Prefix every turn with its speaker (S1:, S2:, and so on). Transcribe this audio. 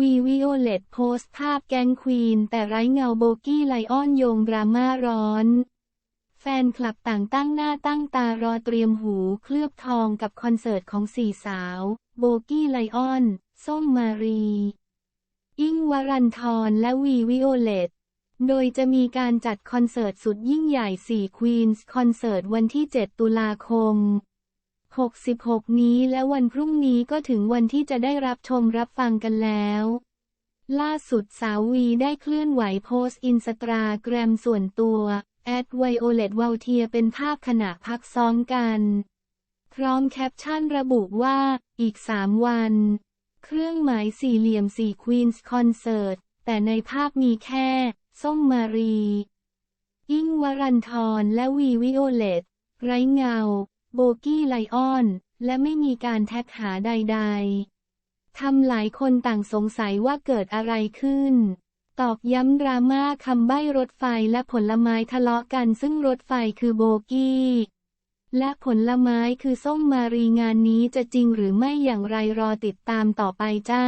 S1: วีวิโอเลตโพสต์ภาพแก๊งควีน แต่ไร้เงาโบกี้ไลออนโยงดราม่าร้อน แฟนคลับต่างตั้งหน้าตั้งตารอเตรียมหูเคลือบทองกับคอนเสิร์ตของสี่สาว โบกี้ไลออน ส้มมารี อิงวรันทรและวีวิโอเลตโดยจะมีการจัดคอนเสิร์ตสุดยิ่งใหญ่4 Queens คอนเสิร์ตวันที่ 7 ตุลาคม 66 นี้และวันพรุ่งนี้ก็ถึงวันที่จะได้รับชมรับฟังกันแล้ว ล่าสุดสาววีได้เคลื่อนไหวโพสต์อินสตาแกรมส่วนตัวแอดไวโอเลตวาเทียเป็นภาพขณะพักซ้อมกัน พร้อมแคปชั่นระบุว่า อีก3วัน เครื่องหมายสี่เหลี่ยมสี่ควีนส์คอนเสิร์ต แต่ในภาพมีแค่ ส้มมารี อิงวรันทรและวีวิโอเลต ไร้เงา โบกี้ไลออน และไม่มีการแท็กหาใด ๆ ทำหลายคนต่างสงสัยว่าเกิดอะไรขึ้น ตอกย้ำดราม่าคำใบ้รถไฟและผลไม้ทะเลาะกันซึ่งรถไฟคือโบกี้และผลไม้คือส้มมารีงานนี้จะจริงหรือไม่อย่างไรรอติดตามต่อไปจ้า